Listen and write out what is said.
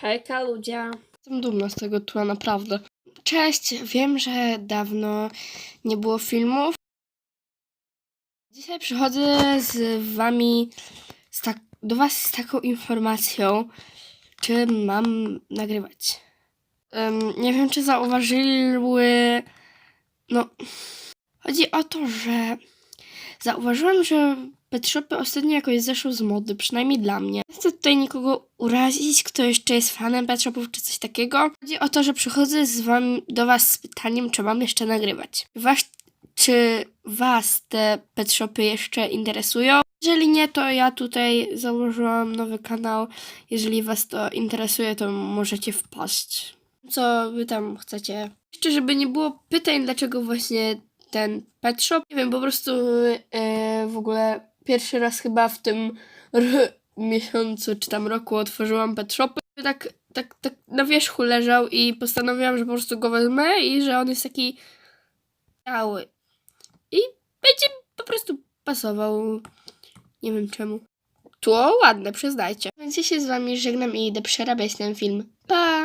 Hejka ludzie. Jestem dumna z tego tła, naprawdę. Cześć, wiem, że dawno nie było filmów. Dzisiaj przychodzę z wami z tak, do was z taką informacją, czy mam nagrywać. Em, nie wiem, czy zauważyły... No, chodzi o to, że zauważyłam, że pet shopy ostatnio jakoś zeszły z mody, przynajmniej dla mnie. Nie chcę tutaj nikogo urazić, kto jeszcze jest fanem pet shopów czy coś takiego. Chodzi o to, że przychodzę z wam, do was z pytaniem, czy mam jeszcze nagrywać. Was, czy was te pet shopy jeszcze interesują? Jeżeli nie, to ja tutaj założyłam nowy kanał. Jeżeli was to interesuje, to możecie wpaść. Co wy tam chcecie? Jeszcze, żeby nie było pytań, dlaczego właśnie ten pet shop. Nie wiem, po prostu e, w ogóle pierwszy raz chyba w tym miesiącu czy tam roku otworzyłam pet shopy. Tak, tak, tak na wierzchu leżał i postanowiłam, że po prostu go wezmę i że on jest taki cały. I będzie po prostu pasował. Nie wiem czemu. Tło ładne, przyznajcie. Więc ja się z wami żegnam i idę przerabiać ten film. Pa!